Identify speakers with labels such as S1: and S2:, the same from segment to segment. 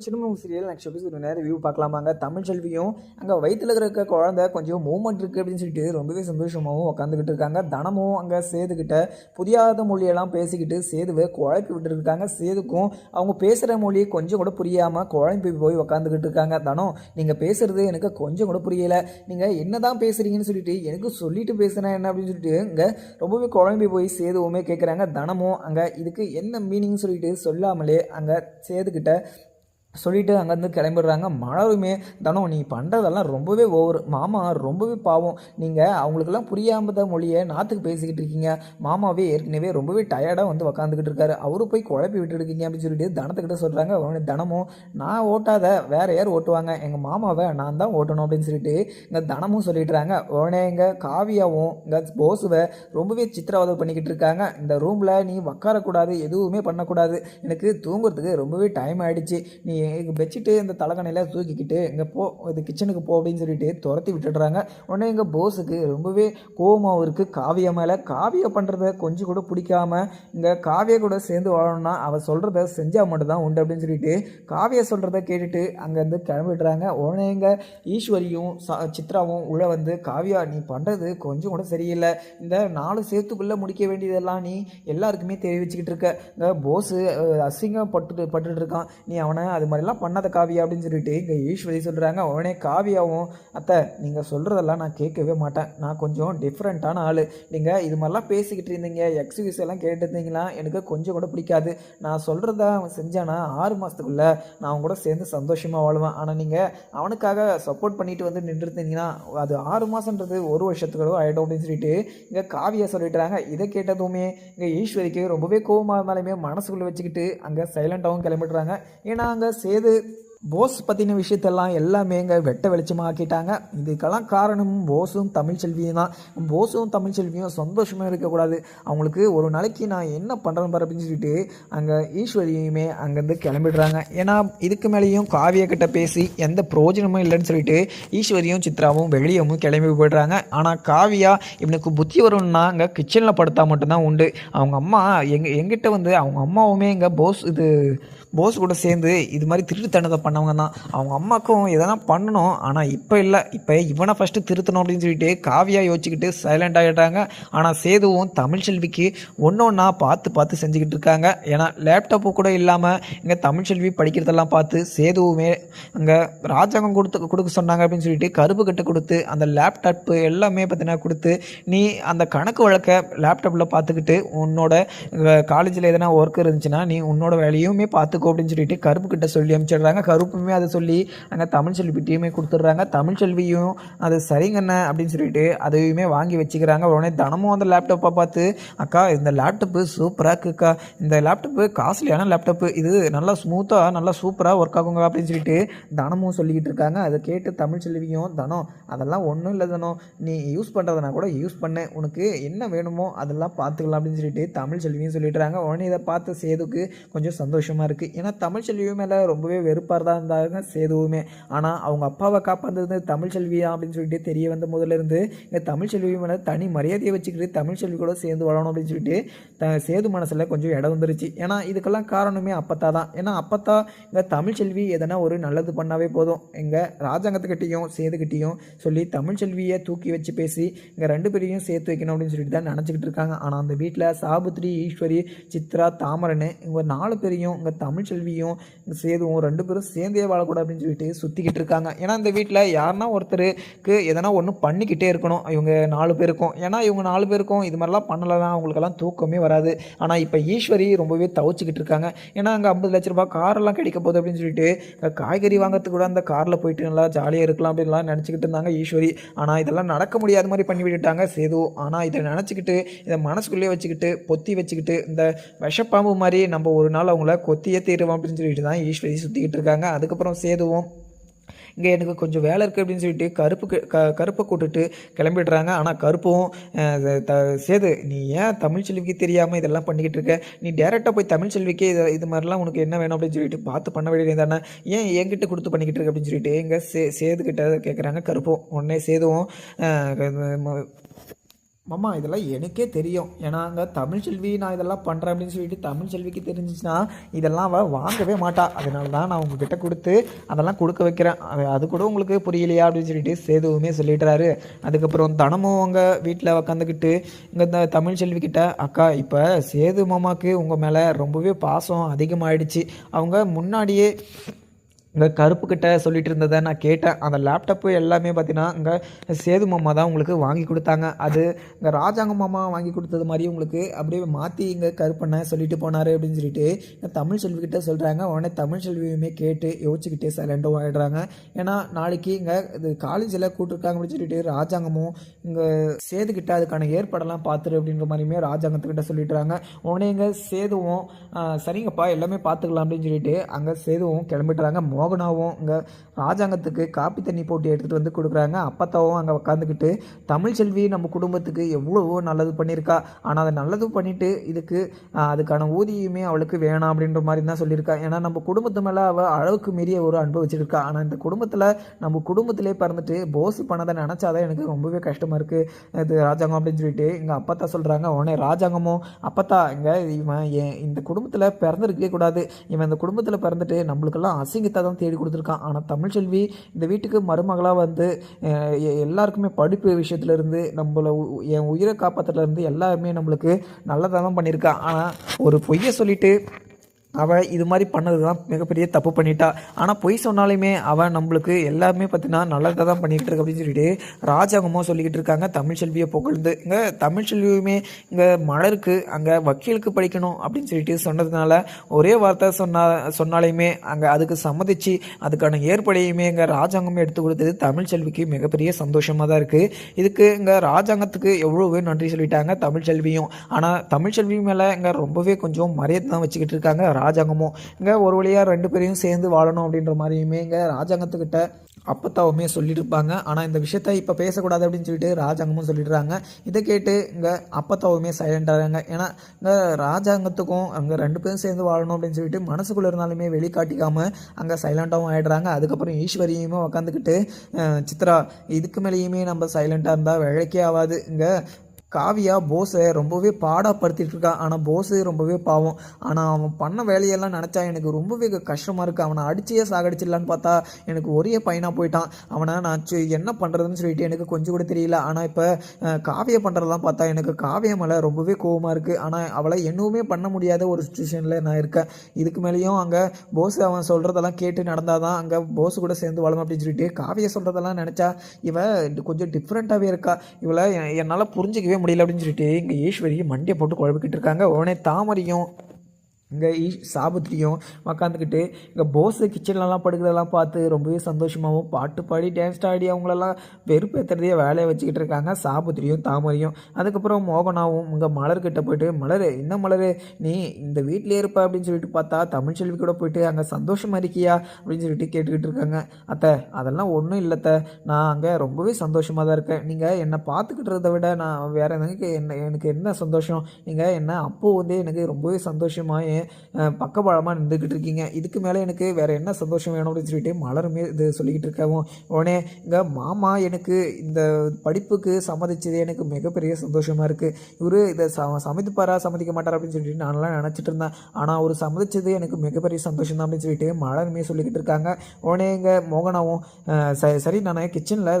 S1: சின்ன serial next episode நேரம் view பார்க்கலாமாங்க. தமிழ் செல்வியும் அங்கே வயிற்றுல இருக்க குழந்தை கொஞ்சம் மூவ்மெண்ட் இருக்குது அப்படின்னு சொல்லிட்டு ரொம்பவே சந்தோஷமாகவும் உட்காந்துக்கிட்டு இருக்காங்க. தனமும் அங்கே சேதுக்கிட்ட புரியாத மொழியெல்லாம் பேசிக்கிட்டு சேதுவை குழப்பி விட்டுருக்காங்க. சேதுக்கும் அவங்க பேசுகிற மொழி கொஞ்சம் கூட புரியாமல் குழம்பி போய் உட்காந்துக்கிட்டு இருக்காங்க. தனம் நீங்கள் பேசுகிறது எனக்கு கொஞ்சம் கூட புரியலை. நீங்கள் என்ன தான் பேசுகிறீங்கன்னு சொல்லிட்டு எனக்கு சொல்லிட்டு பேசுனேன் என்ன அப்படின்னு சொல்லிட்டு இங்கே ரொம்பவே குழம்பி போய் சேதுவுமே கேட்குறாங்க தனமும் அங்கே இதுக்கு என்ன மீனிங் சொல்லிட்டு சொல்லாமலே அங்கே சேதுக்கிட்ட சொல்லிட்டு அங்கேருந்து கிளம்பிடுறாங்க. மலருமே தனம் நீ பண்ணுறதெல்லாம் ரொம்பவே ஓவர். மாமா ரொம்பவே பாவம். நீங்கள் அவங்களுக்கெல்லாம் தான் மொழியை நாற்றுக்கு பேசிக்கிட்டு இருக்கீங்க. மாமாவே ஏற்கனவே ரொம்பவே டயர்டாக வந்து உக்காந்துக்கிட்டு இருக்காரு. அவரு போய் குழப்பி விட்டுருக்கீங்க அப்படின்னு சொல்லிட்டு தனத்துக்கிட்ட சொல்கிறாங்க அவனு தனமும் நான் ஓட்டாத. வேற யார் ஓட்டுவாங்க? எங்கள் மாமாவை நான் தான் ஓட்டணும் அப்படின்னு சொல்லிட்டு இங்கே தனமும் சொல்லிடுறாங்க. உடனே எங்கள் காவியாவும் இங்கே போசுவை ரொம்பவே சித்திரவதை பண்ணிக்கிட்டு இருக்காங்க. இந்த ரூமில் நீ உக்காரக்கூடாது. எதுவுமே பண்ணக்கூடாது. எனக்கு தூங்குறதுக்கு ரொம்பவே டைம் ஆகிடுச்சு நீ வச்சுட்டு இந்த தலைக்கணையில் தூக்கிக்கிட்டு இங்கே போ இது கிச்சனுக்கு போ அப்படின்னு சொல்லிட்டு துரத்தி விட்டுடுறாங்க. உடனே எங்கள் போஸுக்கு ரொம்பவே கோபமாகவும் இருக்குது காவியா மேலே காவியா பண்ணுறத கொஞ்சம் கூட பிடிக்காம இங்கே காவியா கூட சேர்ந்து வாழணும்னா அவள் சொல்கிறத செஞ்சால் மட்டும்தான் உண்டு அப்படின்னு சொல்லிட்டு காவியா சொல்கிறத கேட்டுட்டு அங்கேருந்து கிளம்பிடுறாங்க. உடனே எங்கள் ஈஸ்வரியும் சித்ராவும் உள்ள வந்து காவியா நீ பண்ணுறது கொஞ்சம் கூட சரியில்லை. இந்த நாலு சேர்த்துக்குள்ளே முடிக்க வேண்டியதெல்லாம் நீ எல்லாருக்குமே தெரிவிச்சுக்கிட்டு இருக்க. இந்த போஸு அசிங்கம் பட்டு பட்டுட்டு இருக்கான். நீ அவனை அது மாதிரிலாம் பண்ணாத காவியா அப்படின்னு சொல்லிட்டு இங்கே ஈஸ்வரி சொல்கிறாங்க உடனே காவியாவும் அத்தை நீங்கள் சொல்கிறதெல்லாம் நான் கேட்கவே மாட்டேன். நான் கொஞ்சம் டிஃப்ரெண்ட்டான ஆள். நீங்கள் இது மாதிரிலாம் பேசிக்கிட்டு இருந்தீங்க. எக்ஸ்கியூஸ் எல்லாம் கேட்டுருந்தீங்களா எனக்கு கொஞ்சம் கூட பிடிக்காது. நான் சொல்கிறத அவன் செஞ்சானா? ஆறு மாதத்துக்குள்ளே நான் அவன் கூட சேர்ந்து சந்தோஷமாக வாழ்வேன். ஆனால் நீங்கள் அவனுக்காக சப்போர்ட் பண்ணிட்டு வந்து நின்றுருந்தீங்கன்னா அது ஆறு மாதன்றது ஒரு வருஷத்துக்கு ஆகிடும் அப்படின்னு சொல்லிட்டு இங்கே காவியா சொல்லிட்டுறாங்க இதை கேட்டதுமே இங்கே ஈஸ்வரிக்கு ரொம்பவே கோவமாக இருந்தாலுமே மனசுக்குள்ளே வச்சுக்கிட்டு அங்கே சைலண்ட்டாகவும் கிளம்பிடுறாங்க. ஏன்னா அங்கே சேது போஸ் பற்றின விஷயத்தெல்லாம் எல்லாமே இங்கே வெட்ட வெளிச்சமாக்கிட்டாங்க. இதுக்கெல்லாம் காரணம் போஸும் தமிழ்ச்செல்வியும் தான். போஸும் தமிழ்ச்செல்வியும் சந்தோஷமாக இருக்கக்கூடாது. அவங்களுக்கு ஒரு நாளைக்கு நான் என்ன பண்ணுறேன் பாரு அப்படின்னு சொல்லிட்டு அங்கே ஈஸ்வரியுமே அங்கேருந்து கிளம்பிடுறாங்க. ஏன்னா இதுக்கு மேலேயும் காவிய கிட்ட பேசி எந்த பிரயோஜனமும் இல்லைன்னு சொல்லிட்டு ஈஸ்வரியும் சித்ராவும் வெளியவும் கிளம்பி போயிடுறாங்க. ஆனால் காவியா இவனுக்கு புத்தி வரும்னா அங்கே கிச்சனில் படுத்தா மட்டும்தான் உண்டு. அவங்க அம்மா எங்க எங்கிட்ட வந்து அவங்க அம்மாவுமே இங்கே போஸ் இது போஸ் கூட சேர்ந்து இது மாதிரி திருட்டுத்தனத்தை பண்ணவங்க தான் அவங்க அம்மாக்கும் எதனா பண்ணணும். ஆனால் இப்போ இல்லை. இப்போ இவனை ஃபஸ்ட்டு திருத்தணும் அப்படின்னு சொல்லிட்டு காவியாக யோசிச்சுக்கிட்டு சைலண்ட் ஆகிட்டாங்க ஆனால் சேதுவும் தமிழ் செல்விக்கு ஒன்று ஒன்றா பார்த்து பார்த்து செஞ்சுக்கிட்டு இருக்காங்க. ஏன்னா லேப்டாப்பு கூட இல்லாமல் இங்கே தமிழ் செல்வி படிக்கிறதெல்லாம் பார்த்து சேதுவுமே அங்கே ராஜாங்கம் கொடுத்து கொடுக்க சொன்னாங்க அப்படின்னு சொல்லிட்டு கருப்பு கட்டு கொடுத்து அந்த லேப்டாப்பு எல்லாமே பார்த்தீங்கன்னா கொடுத்து நீ அந்த கணக்கு வழக்க லேப்டாப்பில் பார்த்துக்கிட்டு உன்னோட காலேஜில் எதனா ஒர்க் இருந்துச்சுன்னா நீ உன்னோட வேலையுமே பார்த்துக்கோ அப்படின்னு சொல்லிட்டு கருப்பு கிட்ட சொல்லி அனுப்பிச்சிடுறாங்க. கருப்புமே அதை சொல்லி அங்கே தமிழ் செல்விட்டையுமே கொடுத்துட்றாங்க. தமிழ் செல்வியும் அது சரிங்கண்ணே அப்படின்னு சொல்லிட்டு அதையுமே வாங்கி வச்சுக்கிறாங்க. உடனே தினமும் அந்த லேப்டாப்பை பார்த்து அக்கா இந்த லேப்டாப்பு சூப்பராக இருக்குக்கா. இந்த லேப்டாப்பு காஸ்ட்லியான லேப்டாப்பு இது நல்லா ஸ்மூத்தாக நல்லா சூப்பராக ஒர்க் ஆகுங்க அப்படின்னு சொல்லிட்டு தனமும் சொல்லிக்கிட்டு இருக்காங்க. அதை கேட்டு தமிழ் செல்வியும் தனம் அதெல்லாம் ஒன்றும் இல்லை தனம். நீ யூஸ் பண்ணுறதுனா கூட யூஸ் பண்ணு. உனக்கு என்ன வேணுமோ அதெல்லாம் பார்த்துக்கலாம் அப்படின்னு சொல்லிட்டு தமிழ் செல்வியும் சொல்லிடுறாங்க. உடனே இதை பார்த்து சேதுக்கு கொஞ்சம் சந்தோஷமாக இருக்குது ஏன்னா தமிழ் செல்வியும் மேலே ரொம்பவே வெறுப்பாக தான் இருந்தாங்க சேதுவுமே. ஆனால் அவங்க அப்பாவை காப்பாந்தது தமிழ் செல்வியா அப்படின்னு சொல்லிட்டு தெரிய வந்த முதல்ல இருந்து இந்த தமிழ் செல்வி மேலே தனி மரியாதையை வச்சுக்கிட்டு தமிழ் செல்வி கூட சேர்ந்து வளரணும் அப்படின்னு சொல்லிட்டு த சேது மனசில் கொஞ்சம் இடம் வந்துருச்சு. ஏன்னா இதுக்கெல்லாம் காரணமே அப்பத்தா தான். ஏன்னா அப்பத்தா இங்கே தமிழ் செல்வி எதனா ஒரு நல்லது பண்ணாவே போதும். எங்கள் ராஜாங்கத்துக்கிட்டையும் சேதுக்கிட்டையும் சொல்லி தமிழ் செல்வியை தூக்கி வச்சு பேசி இங்கே ரெண்டு பேரையும் சேர்த்து வைக்கணும் அப்படின்னு சொல்லிட்டு தான் நினச்சிக்கிட்டு இருக்காங்க. ஆனால் அந்த வீட்டில் சாபுத்ரி ஈஸ்வரி சித்ரா தாமரன் இவங்க நாலு பேரையும் இங்கே தமிழ் செல்வியும் சேதுவும் ரெண்டு பேரும் சேர்ந்தே வாழக்கூடாது அப்படின்னு சொல்லிட்டு சுற்றிக்கிட்டு இருக்காங்க. ஏன்னா இந்த வீட்டில் யாருன்னா ஒருத்தருக்கு எதனா ஒன்று பண்ணிக்கிட்டே இருக்கணும். இவங்க நாலு பேருக்கும். ஏன்னா இவங்க நாலு பேருக்கும் இது மாதிரிலாம் பண்ணலைன்னா அவங்களுக்கெல்லாம் தூக்கமே வராது. ஆனால் இப்போ ஈஸ்வரி ரொம்பவே தவிச்சிக்கிட்டு இருக்காங்க. ஏன்னா அங்கே ஐம்பது லட்ச ரூபா காரெல்லாம் கிடைக்க போகுது அப்படின்னு சொல்லிட்டு காய்கறி வாங்கிறதுக்கு கூட அந்த காரில் போயிட்டு நல்லா ஜாலியாக இருக்கலாம் அப்படின்லாம் நினச்சிக்கிட்டு இருந்தாங்க ஈஸ்வரி. ஆனால் இதெல்லாம் நடக்க முடியாத மாதிரி பண்ணி விட்டுட்டாங்க சேது. ஆனால் இதை நினச்சிக்கிட்டு இதை மனசுக்குள்ளேயே வச்சுக்கிட்டு பொத்தி வச்சுக்கிட்டு இந்த விஷப்பாம்பு மாதிரி நம்ம ஒரு நாள் அவங்கள கொத்தியே தீருவோம் அப்படின்னு சொல்லிட்டு தான் ஈஸ்வரி சுற்றிக்கிட்டு இருக்காங்க. அதுக்கப்புறம் சேதுவும். இங்கே எனக்கு கொஞ்சம் வேலை இருக்குது அப்படின்னு சொல்லிட்டு கருப்பு க கருப்பை கூட்டுட்டு கிளம்பிடுறாங்க. ஆனால் கருப்பும் த சேது நீ ஏன் தமிழ் செல்விக்கு தெரியாமல் இதெல்லாம் பண்ணிக்கிட்டு இருக்க? நீ டேரெக்டாக போய் தமிழ் செல்விக்கே இது இது மாதிரிலாம் உனக்கு என்ன வேணும் அப்படின்னு சொல்லிட்டு பார்த்து பண்ண வேண்டியது தானே? ஏன் என்கிட்ட கொடுத்து பண்ணிக்கிட்டு இருக்க அப்படின்னு சொல்லிட்டு எங்கள் சே சேதுக்கிட்ட கேட்குறாங்க கருப்பும். உடனே சேதுவும் மாமா இதெல்லாம் எனக்கே தெரியும். ஏன்னா அங்கே தமிழ்ச்செல்வி நான் இதெல்லாம் பண்ணுறேன் அப்படின்னு சொல்லிட்டு தமிழ்ச்செல்விக்கு தெரிஞ்சிச்சுன்னா இதெல்லாம் அவள் வாங்கவே மாட்டா. அதனால தான் நான் உங்ககிட்ட கொடுத்து அதெல்லாம் கொடுக்க வைக்கிறேன். அது கூட உங்களுக்கு புரியலையா அப்படின்னு சொல்லிட்டு சேதுவுமே சொல்லிடுறாரு. அதுக்கப்புறம் தனமும் அவங்க வீட்டில் உக்காந்துக்கிட்டு இங்கே இந்த தமிழ் செல்விக்கிட்ட அக்கா இப்போ சேது மாமாவுக்கு உங்கள் மேலே ரொம்பவே பாசம் அதிகமாகிடுச்சு அவங்க முன்னாடியே இங்கே கருப்பு கிட்ட சொல்லிட்டு இருந்ததை நான் கேட்டேன். அந்த லேப்டாப்பு எல்லாமே பார்த்தீங்கன்னா இங்கே சேது மாமா தான் உங்களுக்கு வாங்கி கொடுத்தாங்க. அது இங்கே ராஜாங்க மாமா வாங்கி கொடுத்தது மாதிரி உங்களுக்கு அப்படியே மாற்றி இங்கே கருப்பண்ண சொல்லிட்டு போனார் அப்படின்னு சொல்லிட்டு தமிழ் செல்விக்கிட்ட சொல்கிறாங்க உடனே தமிழ் செல்வியுமே கேட்டு யோசிச்சுக்கிட்டே சைலண்டும் ஆகிடுறாங்க ஏன்னா நாளைக்கு இங்கே இது காலேஜில் கூட்டிருக்காங்க அப்படின்னு சொல்லிட்டு ராஜாங்கமும் இங்கே சேதுக்கிட்ட அதுக்கான ஏற்பாடெல்லாம் பார்த்துரு அப்படின்ற மாதிரியுமே ராஜாங்கத்துக்கிட்ட சொல்லிடுறாங்க உடனே இங்கே சேதுவும் சரிங்கப்பா எல்லாமே பார்த்துக்கலாம் அப்படின்னு சொல்லிட்டு அங்கே சேதுவும் கிளம்பிட்டுறாங்க மோகனாவும் இங்கே ராஜாங்கத்துக்கு காப்பி தண்ணி போட்டு எடுத்துகிட்டு வந்து கொடுக்குறாங்க. அப்பத்தாவும் அங்கே உட்காந்துக்கிட்டு தமிழ்ச்செல்வி நம்ம குடும்பத்துக்கு எவ்வளவோ நல்லது பண்ணியிருக்கா. ஆனால் அதை நல்லது பண்ணிட்டு இதுக்கு அதுக்கான ஊதியமே அவளுக்கு வேணாம் அப்படின்ற மாதிரி தான் சொல்லியிருக்கா. ஏன்னா நம்ம குடும்பத்து மேலே அவள் அளவுக்கு மீறிய ஒரு அன்பு வச்சிருக்கா. ஆனால் இந்த குடும்பத்தில் நம்ம குடும்பத்திலே பிறந்துட்டு போஸ் பண்ணதை நினச்சாதான் எனக்கு ரொம்பவே கஷ்டமாக இருக்குது இது ராஜாங்கம் அப்படின்னு சொல்லிட்டு இங்கே அப்பத்தா சொல்கிறாங்க உடனே ராஜாங்கமும் அப்பத்தா இங்கே இவன் என் இந்த குடும்பத்தில் பிறந்திருக்கவே கூடாது. இவன் இந்த குடும்பத்தில் பிறந்துட்டு நம்மளுக்கெல்லாம் அசிங்கத்தை தான் தேடி கொடுத்துருக்கான். ஆனால் தமிழ்ச்செல்வி இந்த வீட்டுக்கு மருமகளாக வந்து எ- எல்லாருக்குமே படிப்பு விஷயத்துலேருந்து நம்மளை உ- என் உயிரை காப்பாற்றுறதுலேருந்து எல்லாருமே நம்மளுக்கு நல்லதாக தான் பண்ணியிருக்கா. ஆனால் ஒரு பொய்யை சொல்லிவிட்டு அவள் இது மாதிரி பண்ணது தான் மிகப்பெரிய தப்பு பண்ணிட்டா. ஆனால் பொய் சொன்னாலுமே அவன் நம்மளுக்கு எல்லாமே பார்த்தீங்கன்னா நல்லதாக தான் பண்ணிக்கிட்டு இருக்கு அப்படின்னு சொல்லிட்டு ராஜாங்கமும் சொல்லிக்கிட்டு இருக்காங்க. தமிழ்ச்செல்வியை புகழ்ந்து இங்கே தமிழ்ச்செல்வியுமே இங்கே மலருக்கு அங்கே வக்கீலுக்கு படிக்கணும் அப்படின்னு சொல்லிட்டு சொன்னதுனால ஒரே வார்த்தை சொன்னா சொன்னாலையுமே அங்கே அதுக்கு சம்மதிச்சு அதுக்கான ஏற்படையுமே இங்கே ராஜாங்கமே எடுத்து கொடுத்தது தமிழ்ச்செல்விக்கு மிகப்பெரிய சந்தோஷமாக தான் இருக்குது இதுக்கு இங்கே ராஜாங்கத்துக்கு எவ்வளோவே நன்றி சொல்லிட்டாங்க தமிழ்ச்செல்வியும் ஆனால் தமிழ்ச்செல்வி மேலே இங்கே ரொம்பவே கொஞ்சம் மரியாதை தான் வச்சுக்கிட்டு இருக்காங்க. ராஜாங்கமும் இங்கே ஒரு வழியாக ரெண்டு பேரையும் சேர்ந்து வாழணும் அப்படின்ற மாதிரியுமே இங்கே ராஜாங்கத்துக்கிட்ட அப்பத்தாவுமே சொல்லியிருப்பாங்க ஆனால் இந்த விஷயத்த இப்போ பேசக்கூடாது அப்படின்னு சொல்லிட்டு ராஜாங்கமும் சொல்லிடுறாங்க. இதை கேட்டு இங்கே அப்பத்தாவுமே சைலண்டாகிறாங்க ஏன்னா இங்கே ராஜாங்கத்துக்கும் அங்கே ரெண்டு பேரும் சேர்ந்து வாழணும் அப்படின்னு சொல்லிட்டு மனசுக்குள்ளே இருந்தாலுமே வெளிக்காட்டிக்காம அங்கே சைலண்டாகவும் ஆகிடுறாங்க அதுக்கப்புறம் ஈஸ்வரியுமே உக்காந்துக்கிட்டு சித்ரா இதுக்கு மேலேயுமே நம்ம சைலண்டாக இருந்தால் வேலைக்கே ஆகாது இங்கே காவியா போஸை ரொம்பவே பாடாப்படுத்திட்டு இருக்கா. ஆனால் போஸு ரொம்பவே பாவம். ஆனால் அவன் பண்ண வேலையெல்லாம் நினச்சா எனக்கு ரொம்பவே கஷ்டமாக இருக்குது அவனை அடிச்சே சாகடிச்சிடலான்னு பார்த்தா எனக்கு ஒரே பையனாக போயிட்டான். அவனை நான் சி- என்ன பண்ணுறதுன்னு சொல்லிட்டு எனக்கு கொஞ்சம் கூட தெரியல. ஆனால் இப்போ காவியை பண்ணுறதெல்லாம் பார்த்தா எனக்கு காவிய மேலே ரொம்பவே கோவமாக இருக்குது ஆனால் அவளை என்னவுமே பண்ண முடியாத ஒரு சுச்சுவேஷனில் நான் இருக்கேன். இதுக்கு மேலேயும் அங்கே போஸ் அவன் சொல்கிறதெல்லாம் கேட்டு நடந்தால் தான் அங்கே போஸ் கூட சேர்ந்து வாழணும் அப்படின்னு சொல்லிட்டு காவியை சொல்கிறதெல்லாம் நினச்சா இவள் கொஞ்சம் டிஃப்ரெண்ட்டாகவே இருக்கா. இவளை எ- என்னால் புரிஞ்சிக்கவே முடியல அப்படின்னு சொல்லிட்டு இங்கே ஈஸ்வரியும் மண்டியை போட்டு குழப்பிக்கிட்டு இருக்காங்க. உடனே தாமரையும் இங்கே ஈ சாபுத்திரியும் உக்காந்துக்கிட்டு இங்கே போஸு கிச்சன்லலாம் படுக்கிறதெல்லாம் பார்த்து ரொம்பவே சந்தோஷமாகவும் பாட்டு பாடி டான்ஸ் ஆடி அவங்களெல்லாம் வெறுப்பேற்றுறதையே வேலையை வச்சுக்கிட்டு இருக்காங்க. சாபத்திரியும் தாமரையும் அதுக்கப்புறம் மோகனாவும் இங்கே மலர்கிட்ட போயிட்டு மலர் என்ன மலர்? நீ இந்த வீட்டிலே இருப்ப அப்படின்னு சொல்லிட்டு பார்த்தா தமிழ்ச்செல்வி கூட போயிட்டு அங்கே சந்தோஷமாக இருக்கியா? அப்படின்னு சொல்லிட்டு கேட்டுக்கிட்டு இருக்காங்க. அத்தை அதெல்லாம் ஒன்றும் இல்லைத்த நான் அங்கே ரொம்பவே சந்தோஷமாக தான் இருக்கேன். நீங்கள் என்னை பார்த்துக்கிட்டுறத விட நான் வேறு எனக்கு என்ன எனக்கு என்ன சந்தோஷம்? நீங்கள் என்ன அப்போ வந்து எனக்கு ரொம்பவே சந்தோஷமாக ஏன் பக்கபலமாக நின்றுக்கிட்டு இருக்கீங்க இதுக்கு மேலே எனக்கு வேறு என்ன சந்தோஷம் வேணும் அப்படின்னு சொல்லிட்டு மலருமே இது சொல்லிக்கிட்டு இருக்கவும். உடனே இங்கே மாமா எனக்கு இந்த படிப்புக்கு சம்மதிச்சது எனக்கு மிகப்பெரிய சந்தோஷமாக இருக்குது இவர் இதை ச சம்மதிப்பாரா சம்மதிக்க மாட்டாரா? அப்படின்னு சொல்லிட்டு நான்லாம் நினச்சிட்டு இருந்தேன். ஆனால் அவர் சம்மதிச்சது எனக்கு மிகப்பெரிய சந்தோஷம் தான் அப்படின்னு சொல்லிட்டு மலருமே சொல்லிக்கிட்டு இருக்காங்க. உடனே இங்கே மோகனாவும் ச- சரி நான் கிச்சனில்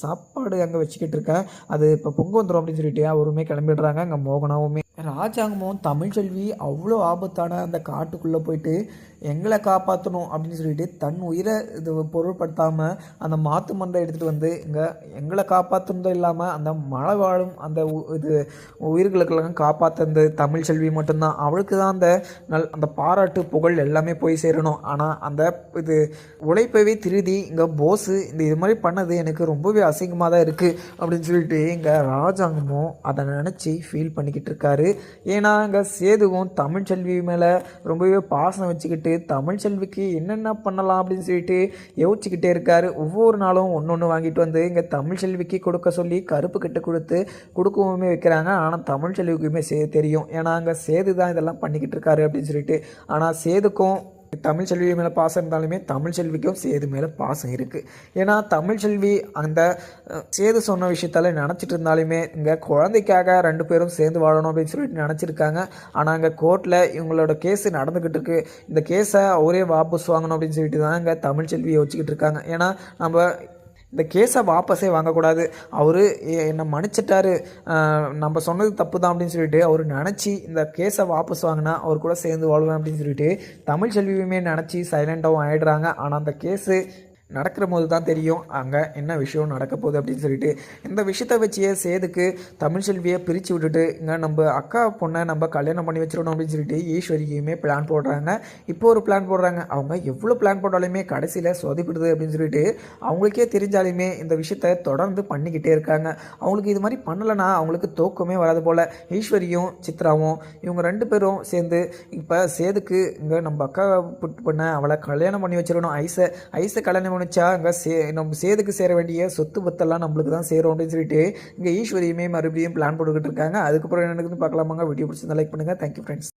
S1: சாப்பாடு அங்கே வச்சுக்கிட்டு இருக்கேன். அது இப்போ பொங்க வந்துடும் அப்படின்னு சொல்லிட்டு அவருமே கிளம்பிடுறாங்க. அங்கே மோகனாவுமே ராஜாங்கமும் தமிழ்ச்செல்வி அவ்வளோ ஆபத்தான அந்த காட்டுக்குள்ளே போயிட்டு எங்களை காப்பாற்றணும் அப்படின்னு சொல்லிட்டு தன் உயிரை இது பொருட்படுத்தாமல் அந்த மாத்து மந்தை எடுத்துகிட்டு வந்து இங்கே எங்களை காப்பாற்றுனதும் இல்லாமல் அந்த மழை வாழும் அந்த உ- இது உயிர்களுக்கெல்லாம் காப்பாற்றுனது தமிழ்ச்செல்வி மட்டும்தான். அவளுக்கு தான் அந்த நல் அந்த பாராட்டு புகழ் எல்லாமே போய் சேரணும். ஆனால் அந்த இது உழைப்பவே திருதி இங்கே போஸு இந்த இது மாதிரி பண்ணது எனக்கு ரொம்பவே அசிங்கமாக தான் இருக்குது அப்படின்னு சொல்லிட்டு இங்கே ராஜாங்கமும் அதை நினச்சி ஃபீல் பண்ணிக்கிட்டு இருக்காரு. ஏன்னா அங்கே சேதுவும் தமிழ்ச்செல்வி மேலே ரொம்பவே பாசம் வச்சுக்கிட்டு தமிழ்ச்செல்விக்கு என்னென்ன பண்ணலாம் அப்படின்னு சொல்லிட்டு யோசிச்சுக்கிட்டே இருக்கார். ஒவ்வொரு நாளும் ஒன்று ஒன்று வாங்கிட்டு வந்து இங்கே தமிழ்ச்செல்விக்கு கொடுக்க சொல்லி கருப்பு கிட்ட கொடுத்து கொடுக்கவுமே வைக்கிறாங்க. ஆனால் தமிழ்ச்செல்விக்குமே சே தெரியும். ஏன்னா அங்கே சேது தான் இதெல்லாம் பண்ணிக்கிட்டு இருக்காரு அப்படின்னு சொல்லிட்டு. ஆனால் சேதுக்கும் தமிழ் செல்வி மேலே பாசம் இருந்தாலுமே தமிழ் செல்விக்கும் சேது மேலே பாசம் இருக்குது ஏன்னா தமிழ் செல்வி அந்த சேது சொன்ன விஷயத்தால் நினச்சிட்டு இருந்தாலுமே இங்கே குழந்தைக்காக ரெண்டு பேரும் சேர்ந்து வாழணும் அப்படின்னு சொல்லிட்டு நினச்சிருக்காங்க. ஆனால் அங்கே கோர்ட்டில் இவங்களோட கேஸ் நடந்துக்கிட்டு இருக்கு. இந்த கேஸை அவரே வாபஸ் வாங்கணும் அப்படின்னு சொல்லிட்டு தான் இங்கே தமிழ் செல்வி யோசிச்சுக்கிட்டு இருக்காங்க. ஏன்னா நம்ம இந்த கேஸை வாபஸே வாங்கக்கூடாது. அவர் என்னை மன்னிச்சிட்டாரு. நம்ம சொன்னது தப்பு தான் அப்படின்னு சொல்லிட்டு அவர் நினச்சி இந்த கேஸை வாபஸ் வாங்கினா அவர் கூட சேர்ந்து வாழ்வேன் அப்படின்னு சொல்லிட்டு தமிழ் செல்வியுமே நினச்சி சைலண்ட்டாகவும் ஆயிடுறாங்க. ஆனால் அந்த கேஸு நடக்கிற போது தான் தெரியும் அங்கே என்ன விஷயம் நடக்க போகுது அப்படின்னு சொல்லிட்டு. இந்த விஷயத்தை வச்சே சேதுக்கு தமிழ் செல்வியை பிரித்து விட்டுட்டு இங்கே நம்ம அக்கா பொண்ணை நம்ம கல்யாணம் பண்ணி வச்சிடணும் அப்படின்னு சொல்லிட்டு ஈஸ்வரியுமே பிளான் போடுறாங்க. இப்போ ஒரு பிளான் போடுறாங்க. அவங்க எவ்வளோ பிளான் போட்டாலுமே கடைசியில் சொதிப்பிடுது அப்படின்னு சொல்லிட்டு அவங்களுக்கே தெரிஞ்சாலுமே இந்த விஷயத்த தொடர்ந்து பண்ணிக்கிட்டே இருக்காங்க. அவங்களுக்கு இது மாதிரி பண்ணலைன்னா அவங்களுக்கு தோக்கமே வராது போல். ஈஸ்வரியும் சித்ராவும் இவங்க ரெண்டு பேரும் சேர்ந்து இப்போ சேதுக்கு இங்கே நம்ம அக்கா புட்டு பண்ண அவளை கல்யாணம் பண்ணி வச்சிடணும். ஐஸை ஐஸை கல்யாணம் பண்ணிச்சா அங்கே சே நம்ம சேதுக்கு சேர வேண்டிய சொத்து பத்தெல்லாம் நம்மளுக்கு தான் சேரும் அப்படின்னு சொல்லிட்டு இங்கே ஈஸ்வரியுமே மறுபடியும் பிளான் போட்டுக்கிட்டு இருக்காங்க. அதுக்கப்புறம் என்ன நடக்குதுன்னு பார்க்கலாமாங்க. வீடியோ பிடிச்சிருந்தா லைக் பண்ணுங்கள் தேங்க்யூ ஃப்ரெண்ட்ஸ்